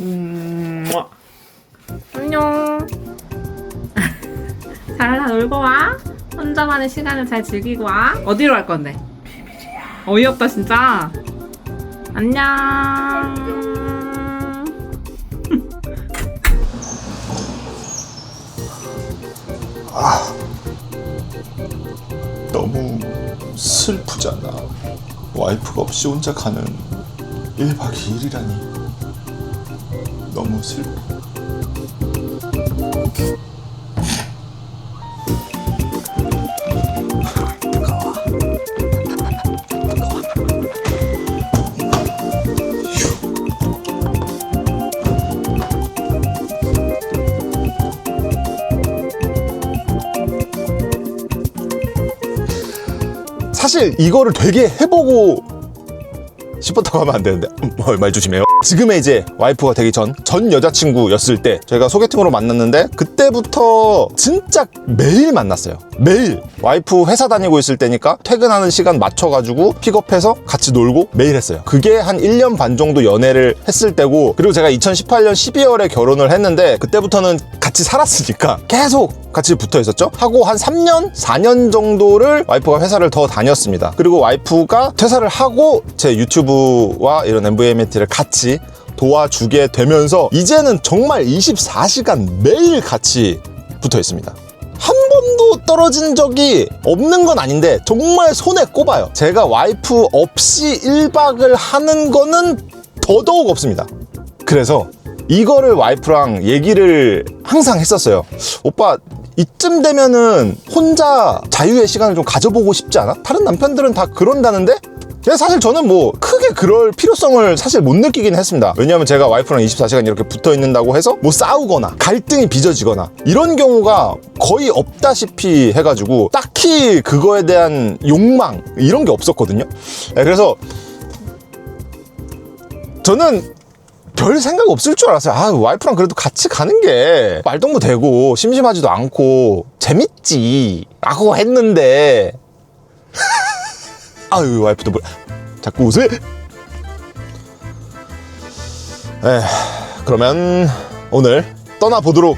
음, 뭐. 안녕. 잘 놀고 와. 혼자만의 시간을 잘 즐기고 와. 어디로 갈 건데? 비밀이야. 어이없다 진짜. 안녕. 너무 슬프잖아. 와이프가 없이 혼자 가는 1박 2일이라니. 너무 슬퍼. 사실 이거를 되게 해보고 싶었다고 하면 안 되는데 음, 어, 말 조심해요 지금의 이제 와이프가 되기 전 전 여자친구였을 때 저희가 소개팅으로 만났는데 그때부터 진짜 매일 만났어요 매일 와이프 회사 다니고 있을 때니까 퇴근하는 시간 맞춰가지고 픽업해서 같이 놀고 매일 했어요 그게 한 1년 반 정도 연애를 했을 때고 그리고 제가 2018년 12월에 결혼을 했는데 그때부터는 같이 살았으니까 계속 같이 붙어 있었죠. 하고 한 3년, 4년 정도를 와이프가 회사를 더 다녔습니다. 그리고 와이프가 퇴사를 하고 제 유튜브와 이런 MVMT를 같이 도와주게 되면서 이제는 정말 24시간 매일 같이 붙어 있습니다. 한 번도 떨어진 적이 없는 건 아닌데 정말 손에 꼽아요. 제가 와이프 없이 1박을 하는 거는 더더욱 없습니다. 그래서 이거를 와이프랑 얘기를 항상 했었어요. 오빠 이쯤 되면은 혼자 자유의 시간을 좀 가져보고 싶지 않아? 다른 남편들은 다 그런다는데? 사실 저는 뭐 크게 그럴 필요성을 사실 못 느끼긴 했습니다. 왜냐하면 제가 와이프랑 24시간 이렇게 붙어 있는다고 해서 뭐 싸우거나 갈등이 빚어지거나 이런 경우가 거의 없다시피 해가지고 딱히 그거에 대한 욕망 이런 게 없었거든요. 네, 그래서 저는 별 생각 없을 줄 알았어요. 아, 와이프랑 그래도 같이 가는 게 말동무 되고 심심하지도 않고 재밌지. 라고 했는데. 아유, 와이프도 뭐, 자꾸 웃을? 에, 그러면 오늘 떠나보도록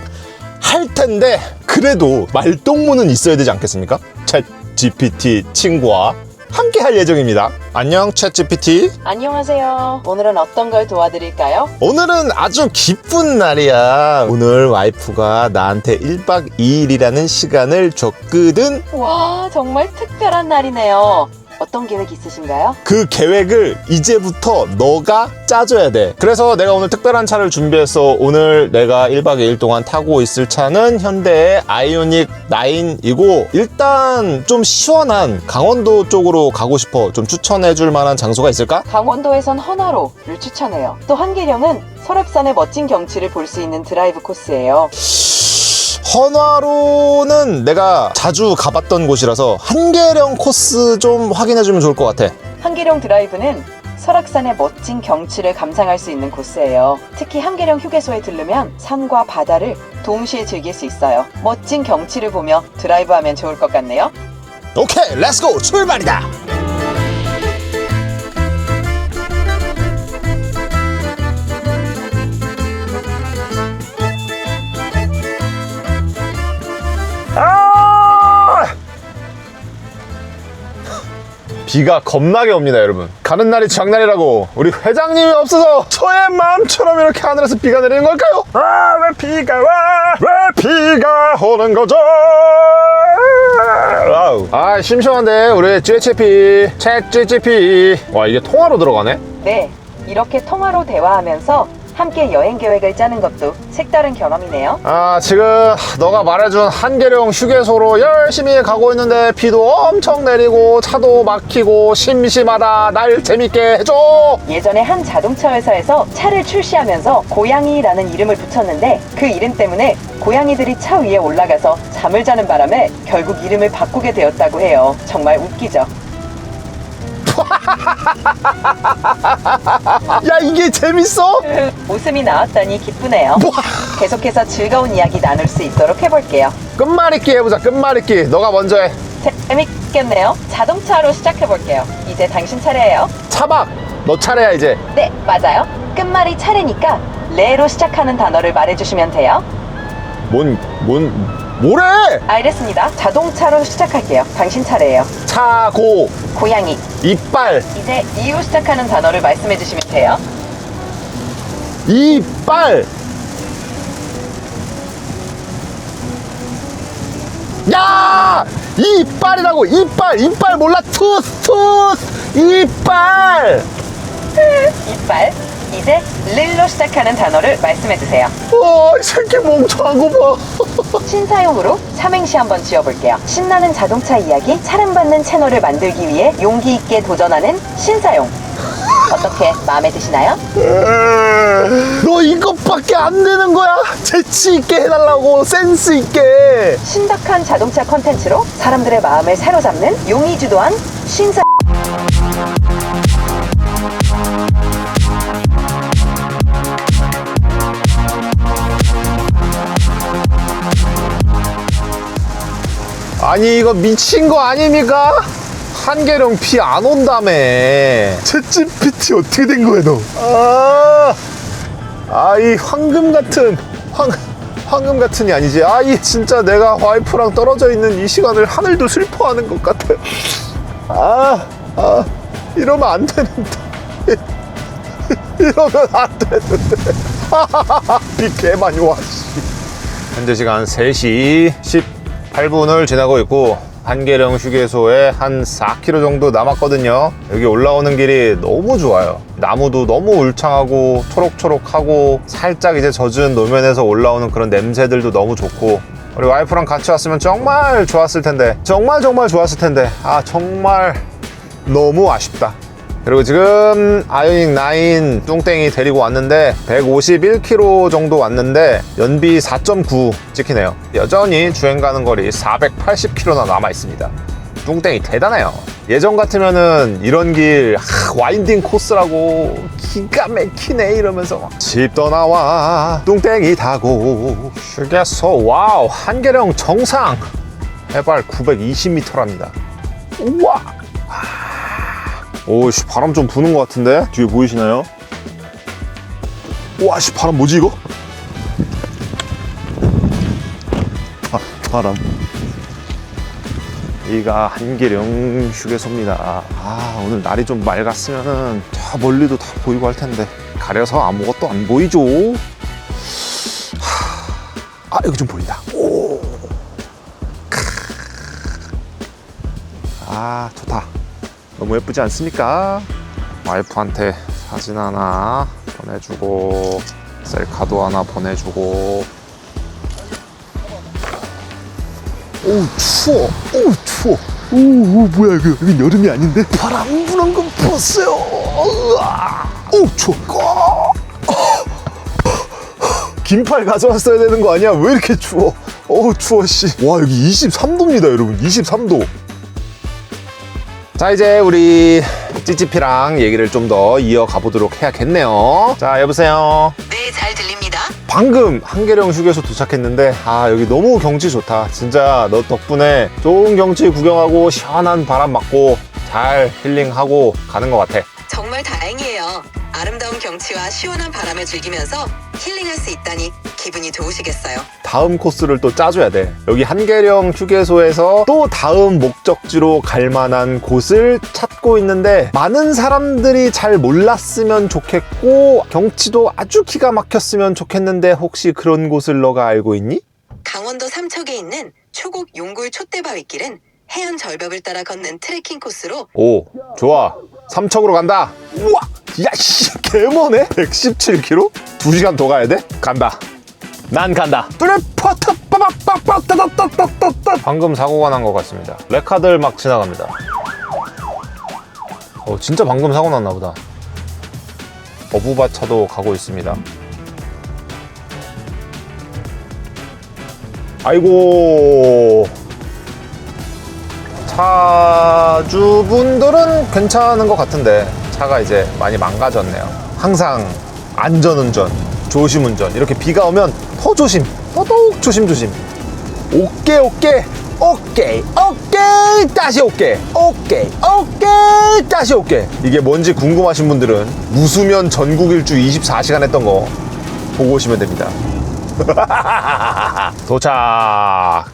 할 텐데, 그래도 말동무는 있어야 되지 않겠습니까? 챗 GPT 친구와 함께 할 예정입니다. 안녕, 챗 GPT. 안녕하세요. 오늘은 어떤 걸 도와드릴까요? 오늘은 아주 기쁜 날이야. 오늘 와이프가 나한테 1박 2일이라는 시간을 줬거든. 와, 정말 특별한 날이네요. 어떤 계획 있으신가요? 그 계획을 이제부터 너가 짜줘야 돼. 그래서 내가 오늘 특별한 차를 준비해서 오늘 내가 1박 2일 동안 타고 있을 차는 현대의 아이오닉 9이고 일단 좀 시원한 강원도 쪽으로 가고 싶어. 좀 추천해 줄 만한 장소가 있을까? 강원도에선 헌화로를 추천해요. 또 한계령은 설악산의 멋진 경치를 볼 수 있는 드라이브 코스예요. 헌화로는 내가 자주 가봤던 곳이라서 한계령 코스 좀 확인해주면 좋을 것 같아. 한계령 드라이브는 설악산의 멋진 경치를 감상할 수 있는 코스예요. 특히 한계령 휴게소에 들르면 산과 바다를 동시에 즐길 수 있어요. 멋진 경치를 보며 드라이브하면 좋을 것 같네요. 오케이, 렛츠고 출발이다. 비가 겁나게 옵니다, 여러분. 가는 날이 장날이라고 우리 회장님이 없어서 저의 마음처럼 이렇게 하늘에서 비가 내리는 걸까요? 아, 왜 비가 와? 왜 비가 오는 거죠? 아우. 아, 심심한데 우리 GHP, 챗 GHP. 와, 이게 통화로 들어가네? 네, 이렇게 통화로 대화하면서 함께 여행 계획을 짜는 것도 색다른 경험이네요. 아, 지금 너가 말해준 한계령 휴게소로 열심히 가고 있는데 비도 엄청 내리고 차도 막히고 심심하다. 날 재밌게 해줘. 예전에 한 자동차 회사에서 차를 출시하면서 고양이라는 이름을 붙였는데 그 이름 때문에 고양이들이 차 위에 올라가서 잠을 자는 바람에 결국 이름을 바꾸게 되었다고 해요. 정말 웃기죠. 야, 이게 재밌어? 웃음이 나왔다니 기쁘네요. 뭐? 계속해서 즐거운 이야기 나눌 수 있도록 해볼게요. 끝말잇기 해보자, 끝말잇기. 너가 먼저 해. 재밌겠네요. 자동차로 시작해볼게요. 이제 당신 차례예요. 차박. 너 차례야, 이제. 네, 맞아요. 끝말이 차례니까 레로 시작하는 단어를 말해주시면 돼요. 뭔, 뭔, 뭐래? 알겠습니다. 자동차로 시작할게요. 당신 차례예요. 차, 고, 고양이. 이빨, 이제 이로 시작하는 단어를 말씀해 주시면 돼요. 이빨. 야! 이빨이라고, 이빨, 이빨 몰라, 투스, 투스, 이빨! 이빨. 이제 릴로 시작하는 단어를 말씀해주세요. 와, 이 새끼 멍청한 거 봐. 신사용으로 삼행시 한번 지어볼게요. 신나는 자동차 이야기 사랑받는 채널을 만들기 위해 용기 있게 도전하는 신사용. 어떻게 마음에 드시나요? 너 이것밖에 안 되는 거야? 재치 있게 해달라고, 센스 있게. 신박한 자동차 컨텐츠로 사람들의 마음을 사로잡는 용이 주도한 신사 아니 이거 미친 거 아닙니까? 한계령 피 안 온다며 챗GPT 어떻게 된 거야 너? 아, 아 이 황금 같은 황 황금 같은이 아니지 아 이 진짜 내가 와이프랑 떨어져 있는 이 시간을 하늘도 슬퍼하는 것 같아 아, 아 이러면 안 되는데 이러면 안 되는데 비 개 많이 와 씨. 현재 시간 3시 18분을 지나고 있고 한계령 휴게소에 한 4km 정도 남았거든요. 여기 올라오는 길이 너무 좋아요. 나무도 너무 울창하고 초록초록하고 살짝 이제 젖은 노면에서 올라오는 그런 냄새들도 너무 좋고. 우리 와이프랑 같이 왔으면 정말 좋았을 텐데 정말 정말 좋았을 텐데. 아 정말 너무 아쉽다 그리고 지금 아이오닉 9 뚱땡이 데리고 왔는데 151km 정도 왔는데 연비 4.9 찍히네요. 여전히 주행 가는 거리 480km나 남아 있습니다. 뚱땡이 대단해요. 예전 같으면은 이런 길 하, 와인딩 코스라고 기가 막히네 이러면서 막집 떠나와. 뚱땡이 타고 휴게소 와우 한계령 정상. 해발 920m랍니다. 우와 오씨 바람 좀 부는 것 같은데 뒤에 보이시나요? 와씨 바람 뭐지 이거? 아 바람 여기가 한계령 휴게소입니다 아 오늘 날이 좀 맑았으면은 저 멀리도 다 보이고 할 텐데 가려서 아무것도 안 보이죠 하, 아 여기 좀 보인다 오. 크. 아 좋다 너무 예쁘지 않습니까? 와이프한테 사진 하나 보내주고 셀카도 하나 보내주고. 오 추워. 오 추워. 오, 오 뭐야 이거. 여긴 여름이 아닌데? 바람 부는 건 으아. 오 추워. 긴팔 가져왔어야 되는 거 아니야? 왜 이렇게 추워? 어우 추워 씨와 여기 23도입니다 여러분. 23도 자 이제 우리 찌찌피랑 얘기를 좀 더 이어가 보도록 해야겠네요 자 여보세요 네, 잘 들립니다. 방금 한계령 휴게소 도착했는데 아 여기 너무 경치 좋다 진짜 너 덕분에 좋은 경치 구경하고 시원한 바람 맞고 잘 힐링하고 가는 것 같아 정말 다행이에요. 아름다운 경치와 시원한 바람을 즐기면서 힐링할 수 있다니 기분이 좋으시겠어요. 다음 코스를 또 짜줘야 돼. 여기 한계령 휴게소에서 또 다음 목적지로 갈 만한 곳을 찾고 있는데 많은 사람들이 잘 몰랐으면 좋겠고 경치도 아주 기가 막혔으면 좋겠는데 혹시 그런 곳을 너가 알고 있니? 강원도 삼척에 있는 초곡 용굴 촛대바위길은 해안 절벽을 따라 걷는 트레킹 코스로 오, 좋아. 삼척으로 간다. 우와! 야씨, 개머네? 117km? 2시간 더 가야 돼? 간다. 난 간다. 뚜레퍼트 빠박빠박따다따따따따 방금 사고가 난 것 같습니다. 레카들 막 지나갑니다. 어, 진짜 방금 사고 났나 보다. 어부바차도 가고 있습니다. 아이고. 차주분들은 괜찮은 것 같은데 차가 이제 많이 망가졌네요. 항상 안전운전, 조심운전 이렇게 비가 오면 더 조심, 더더욱 조심조심. 오케이 오케이 오케이 오케이 다시 오케이 오케이 오케이 다시 오케이 이게 뭔지 궁금하신 분들은 무수면 전국 일주 24시간 했던 거 보고 오시면 됩니다. 도착!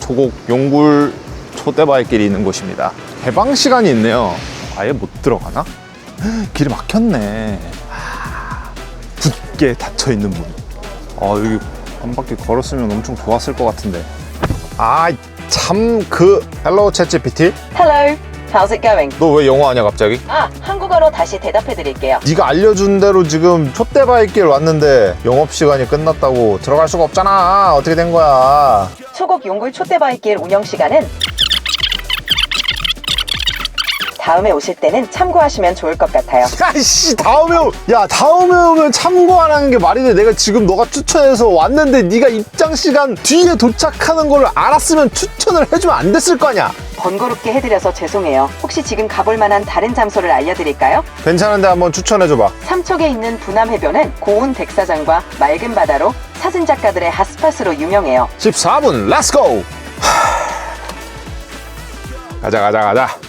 초곡 용굴 초대바위길이 있는 곳입니다. 개방 시간이 있네요. 아예 못 들어가나? 길이 막혔네. 하, 굳게 닫혀 있는 문. 아 여기 한 바퀴 걸었으면 엄청 좋았을 것 같은데. 아참그 헬로 챗 GPT? Hello, how's it going? 너 왜 영어 하냐 갑자기? 아, 한국어로 다시 대답해 드릴게요. 네가 알려준 대로 지금 촛대바위길 왔는데 영업 시간이 끝났다고 들어갈 수가 없잖아. 어떻게 된 거야? 초곡 용굴 촛대바위길 운영 시간은 다음에 오실 때는 참고하시면 좋을 것 같아요. 야씨 다음에 오- 야 다음에 오면 참고 안 하는 게 말이 돼. 내가 지금 너가 추천해서 왔는데 네가 입장 시간 뒤에 도착하는 걸 알았으면 추천을 해주면 안 됐을 거 아니야. 번거롭게 해드려서 죄송해요. 혹시 지금 가볼 만한 다른 장소를 알려드릴까요? 괜찮은데 한번 추천해줘봐. 삼척에 있는 부남 해변은 고운 백사장과 맑은 바다로 사진 작가들의 핫스팟으로 유명해요. 14분 렛츠고. 가자 가자 가자.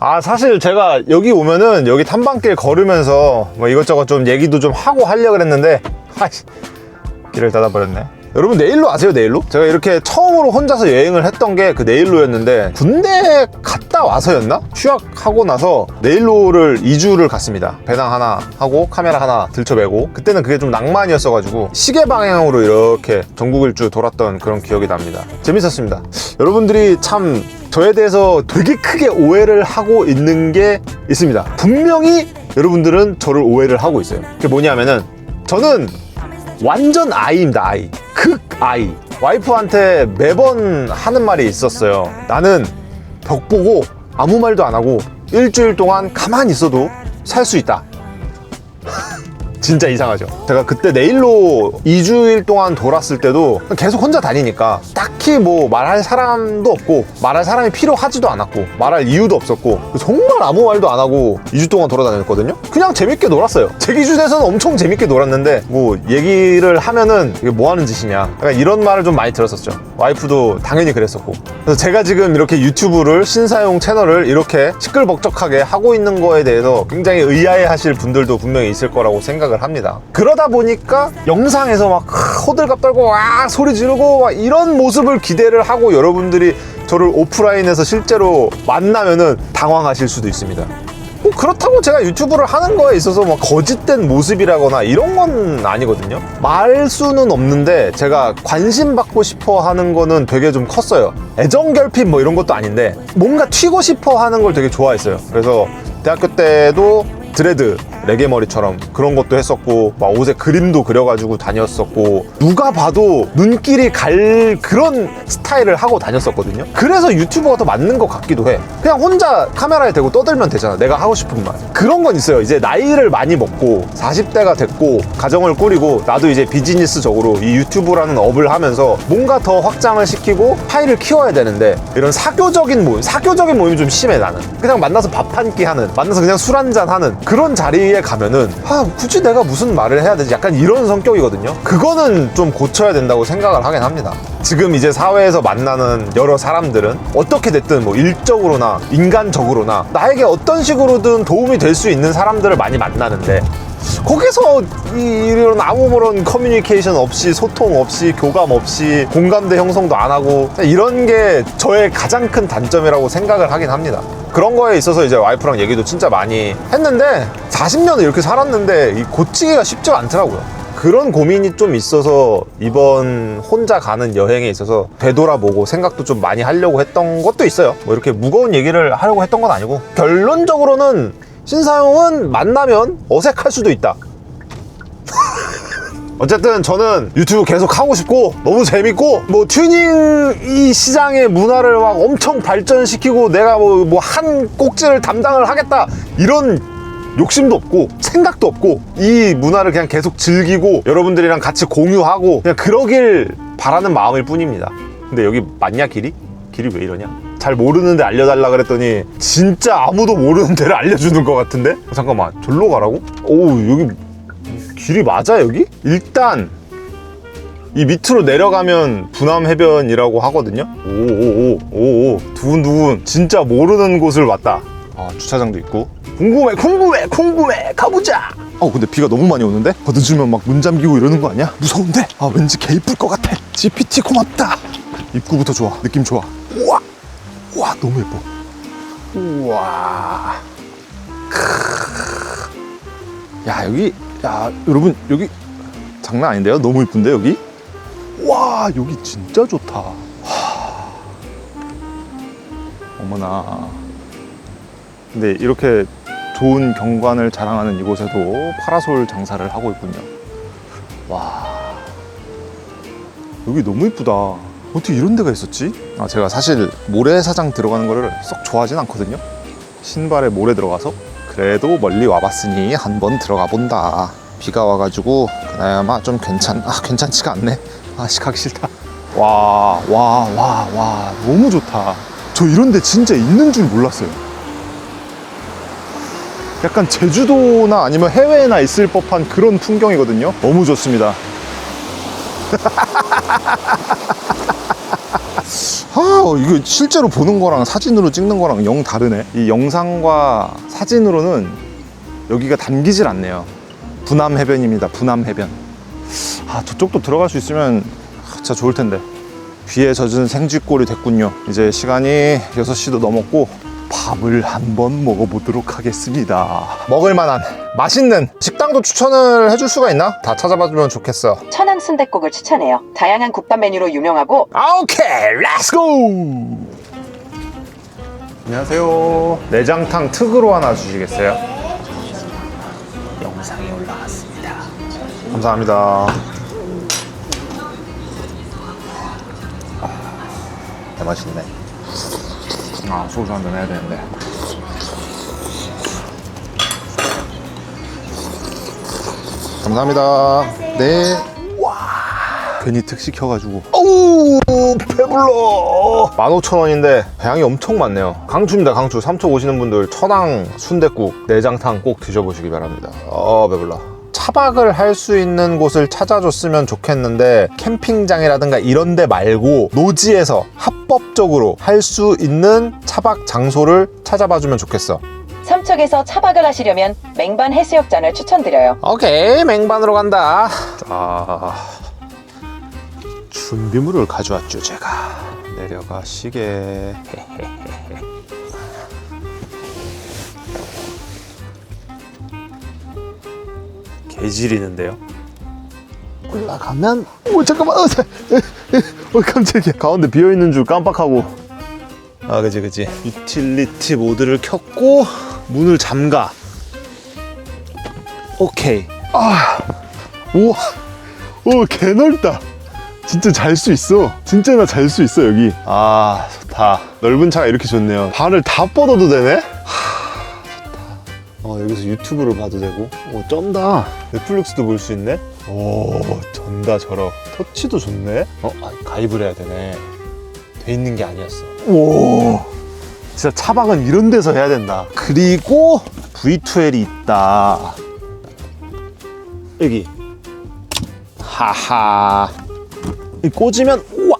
아 사실 제가 여기 오면은 여기 탐방길 걸으면서 뭐 이것저것 좀 얘기도 좀 하고 하려 그랬는데 아이씨 길을 닫아버렸네 여러분 내일로 아세요 내일로? 제가 이렇게 처음으로 혼자서 여행을 했던 게그 내일로였는데 군대 갔다 와서였나? 휴학하고 나서 내일로를 2주를 갔습니다. 배낭 하나 하고 카메라 하나 들쳐매고. 그때는 그게 좀 낭만이었어가지고 시계 방향으로 이렇게 전국 일주 돌았던 그런 기억이 납니다. 재밌었습니다. 여러분들이 참 저에 대해서 되게 크게 오해를 하고 있는 게 있습니다. 분명히 여러분들은 저를 오해를 하고 있어요. 그게 뭐냐면은 저는 완전 아이입니다 아이. 극 아이. 와이프한테 매번 하는 말이 있었어요. 나는 벽 보고 아무 말도 안 하고 일주일 동안 가만히 있어도 살 수 있다 진짜 이상하죠. 제가 그때 내일로 2주일 동안 돌았을 때도 계속 혼자 다니니까 딱히 뭐 말할 사람도 없고 말할 사람이 필요하지도 않았고 말할 이유도 없었고 정말 아무 말도 안 하고 2주 동안 돌아다녔거든요. 그냥 재밌게 놀았어요. 제 기준에서는 엄청 재밌게 놀았는데 뭐 얘기를 하면은 이게 뭐 하는 짓이냐. 약간 이런 말을 좀 많이 들었었죠. 와이프도 당연히 그랬었고. 그래서 제가 지금 이렇게 유튜브를 신사용 채널을 이렇게 시끌벅적하게 하고 있는 거에 대해서 굉장히 의아해 하실 분들도 분명히 있을 거라고 생각을 합니다 그러다 보니까 영상에서 막 호들갑 떨고 와 소리 지르고 막 이런 모습을 기대를 하고 여러분들이 저를 오프라인에서 실제로 만나면은 당황하실 수도 있습니다 뭐 그렇다고 제가 유튜브를 하는 거에 있어서 뭐 거짓된 모습이라거나 이런 건 아니거든요. 말수는 없는데 제가 관심 받고 싶어 하는 거는 되게 좀 컸어요. 애정 결핍 뭐 이런 것도 아닌데 뭔가 튀고 싶어 하는 걸 되게 좋아했어요. 그래서 대학교 때도 드레드 레게 머리처럼 그런 것도 했었고 막 옷에 그림도 그려가지고 다녔었고 누가 봐도 눈길이 갈 그런 스타일을 하고 다녔었거든요. 그래서 유튜버가 더 맞는 것 같기도 해. 그냥 혼자 카메라에 대고 떠들면 되잖아. 내가 하고 싶은 말. 그런 건 있어요. 이제 나이를 많이 먹고 40대가 됐고 가정을 꾸리고 나도 이제 비즈니스적으로 이 유튜브라는 업을 하면서 뭔가 더 확장을 시키고 파일을 키워야 되는데 이런 사교적인 모임 사교적인 모임이 좀 심해 나는. 그냥 만나서 밥 한 끼 하는 만나서 그냥 술 한잔 하는 그런 자리에 가면은 아 굳이 내가 무슨 말을 해야 되지? 약간 이런 성격이거든요. 그거는 좀 고쳐야 된다고 생각을 하긴 합니다. 지금 이제 사회에서 만나는 여러 사람들은 어떻게 됐든 뭐 일적으로나 인간적으로나 나에게 어떤 식으로든 도움이 될 수 있는 사람들을 많이 만나는데 거기서 이- 이런 아무런 커뮤니케이션 없이 소통 없이 교감 없이 공감대 형성도 안 하고 이런 게 저의 가장 큰 단점이라고 생각을 하긴 합니다. 그런 거에 있어서 이제 와이프랑 얘기도 진짜 많이 했는데 40년을 이렇게 살았는데 이 고치기가 쉽지가 않더라고요. 그런 고민이 좀 있어서 이번 혼자 가는 여행에 있어서 되돌아보고 생각도 좀 많이 하려고 했던 것도 있어요. 뭐 이렇게 무거운 얘기를 하려고 했던 건 아니고 결론적으로는 신사용은 만나면 어색할 수도 있다. 어쨌든 저는 유튜브 계속 하고 싶고 너무 재밌고 뭐 튜닝 이 시장의 문화를 막 엄청 발전시키고 내가 뭐뭐한 꼭지를 담당을 하겠다 이런 욕심도 없고 생각도 없고 이 문화를 그냥 계속 즐기고 여러분들이랑 같이 공유하고 그냥 그러길 바라는 마음일 뿐입니다. 근데 여기 맞냐 길이? 길이 왜 이러냐? 잘 모르는데 알려달라 그랬더니 진짜 아무도 모르는 데를 알려주는 것 같은데? 잠깐만 절로 가라고? 오 여기 길이 맞아 여기? 일단 이 밑으로 내려가면 분암 해변이라고 하거든요. 오오오 오오 두근두근 진짜 모르는 곳을 왔다. 아 주차장도 있고 궁금해 궁금해 궁금해 가보자. 어 근데 비가 너무 많이 오는데? 어, 늦으면 막 문 잠기고 이러는 거 아니야? 무서운데? 아 왠지 개 이쁠 것 같아 GPT 고맙다 입구부터 좋아 느낌 좋아 우와 우와 너무 예뻐 우와 크으. 야 여기 야 여러분 여기 장난 아닌데요? 너무 이쁜데 여기? 와 여기 진짜 좋다 하. 어머나 근데 이렇게 좋은 경관을 자랑하는 이곳에도 파라솔 장사를 하고 있군요. 와. 여기 너무 이쁘다. 어떻게 이런 데가 있었지? 아, 제가 사실 모래사장 들어가는 거를 썩 좋아하진 않거든요. 신발에 모래 들어가서. 그래도 멀리 와봤으니 한번 들어가 본다. 비가 와가지고 그나마 좀 괜찮, 아, 괜찮지가 않네. 아, 씨, 가기 싫다. 와, 와, 와, 와. 너무 좋다. 저 이런 데 진짜 있는 줄 몰랐어요. 약간 제주도나 아니면 해외에나 있을 법한 그런 풍경이거든요. 너무 좋습니다. 아, 이거 실제로 보는 거랑 사진으로 찍는 거랑 영 다르네. 이 영상과 사진으로는 여기가 담기질 않네요. 부남 해변입니다. 부남 해변. 아, 저쪽도 들어갈 수 있으면 진짜 좋을 텐데. 비에 젖은 생쥐꼴이 됐군요. 이제 시간이 6시도 넘었고 밥을 한번 먹어보도록 하겠습니다. 먹을 만한 맛있는 식당도 추천을 해줄 수가 있나? 다 찾아봐주면 좋겠어. 천안 순댓국을 추천해요. 다양한 국밥 메뉴로 유명하고 아, 오케이, 렛츠고! 안녕하세요. 내장탕 특으로 하나 주시겠어요? 영상이 올라왔습니다. 감사합니다. 아, 맛있네. 아, 소주 한잔 해야 되는데. 감사합니다. 네. 괜히 특 시켜가지고. 어우 배불러. 15,000원인데 양이 엄청 많네요. 강추입니다 강추. 삼척 오시는 분들 천왕 순댓국 내장탕 꼭 드셔보시기 바랍니다. 어 배불러. 차박을 할 수 있는 곳을 찾아줬으면 좋겠는데 캠핑장이라든가 이런 데 말고 노지에서 합법적으로 할 수 있는 차박 장소를 찾아봐 주면 좋겠어 삼척에서 차박을 하시려면 맹반 해수욕장을 추천드려요. 오케이 맹반으로 간다. 자 준비물을 가져왔죠 제가. 내려가 시계 개지리는데요? 올라가면 오 잠깐만 어, 자, 에, 에, 어 깜짝이야. 가운데 비어있는 줄 깜빡하고. 아 그지 그지 유틸리티 모드를 켰고 문을 잠가. 오케이. 아 우와 오 개넓다. 진짜 잘 수 있어. 진짜 나 잘 수 있어 여기. 아 좋다. 넓은 차가 이렇게 좋네요. 발을 다 뻗어도 되네? 하 좋다. 어 여기서 유튜브를 봐도 되고. 오 쩐다. 넷플릭스도 볼 수 있네? 오 전다 저러 터치도 좋네? 어 아, 가입을 해야 되네. 돼 있는 게 아니었어. 오 진짜 차박은 이런 데서 해야 된다. 그리고 V2L이 있다. 여기. 하하. 이 꽂으면 우와.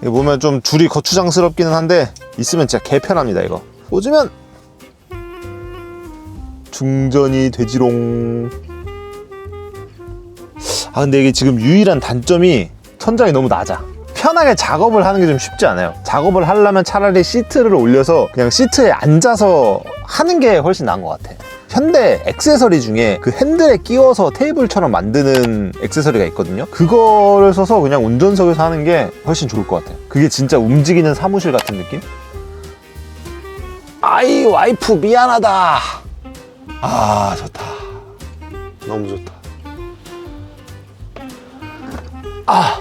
이거 보면 좀 줄이 거추장스럽기는 한데 있으면 진짜 개편합니다 이거. 꽂으면 중전이 되지롱. 아 근데 이게 지금 유일한 단점이 천장이 너무 낮아 편하게 작업을 하는 게 좀 쉽지 않아요. 작업을 하려면 차라리 시트를 올려서 그냥 시트에 앉아서 하는 게 훨씬 나은 것 같아. 현대 액세서리 중에 그 핸들에 끼워서 테이블처럼 만드는 액세서리가 있거든요. 그거를 써서 그냥 운전석에서 하는 게 훨씬 좋을 것 같아요. 그게 진짜 움직이는 사무실 같은 느낌? 아이 와이프 미안하다. 아 좋다. 너무 좋다. 아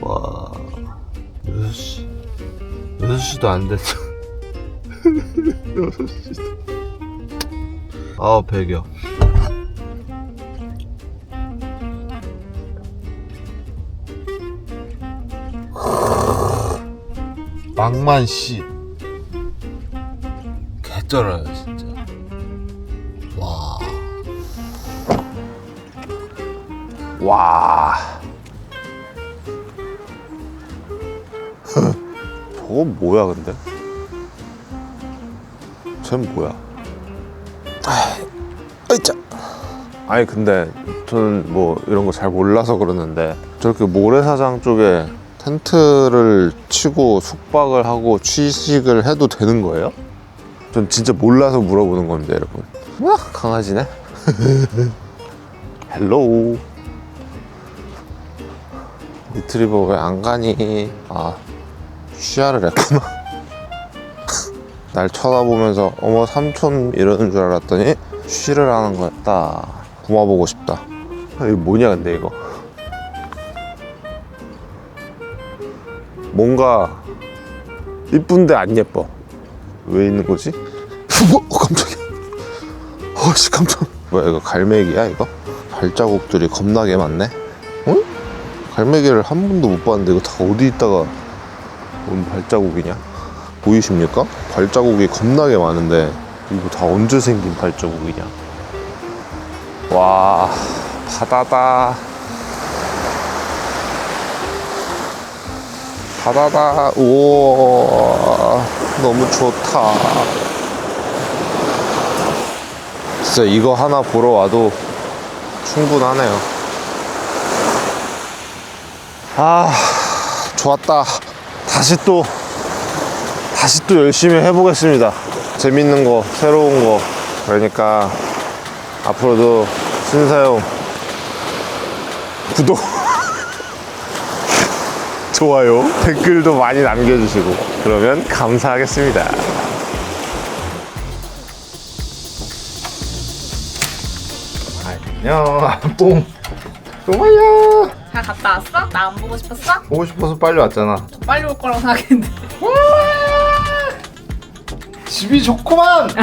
와, 6시. 6시도 안 됐어. 6시도. 아, 배겨. 망만 씨 개쩔어요 진짜 와 와. 저건 뭐야 근데? 쟤는 뭐야? 아, 으이짜. 아니 근데 저는 뭐 이런 거 잘 몰라서 그러는데 저렇게 모래사장 쪽에 텐트를 치고 숙박을 하고 취식을 해도 되는 거예요? 전 진짜 몰라서 물어보는 겁니다 여러분 와 강아지네 헬로우 리트리버 왜 안 가니? 아, 쉬야를 했구나. 날 쳐다보면서 어머 삼촌 이러는 줄 알았더니 쉬를 하는 거였다. 구마보고 싶다. 아, 이거 뭐냐 근데 이거? 뭔가 이쁜데 안 예뻐. 왜 있는 거지? 어, 깜짝이야. 어씨 깜짝. 뭐야 이거 갈매기야 이거? 발자국들이 겁나게 많네. 응? 갈매기를 한 번도 못 봤는데 이거 다 어디 있다가 온 발자국이냐? 보이십니까? 발자국이 겁나게 많은데 이거 다 언제 생긴 발자국이냐? 와 바다다 바다다. 우와 너무 좋다. 진짜 이거 하나 보러 와도 충분하네요. 아 좋았다. 다시 또 다시 또 열심히 해보겠습니다. 재밌는 거 새로운 거. 그러니까 앞으로도 신사용 구독 좋아요. 댓글도 많이 남겨주시고. 그러면 감사하겠습니다. 안녕. 뽕. 뽕아야. 잘 갔다 왔어? 나 안 보고 싶었어? 보고 싶어서 빨리 왔잖아. 빨리 올 거라고 생각했는데. 집이 좋구만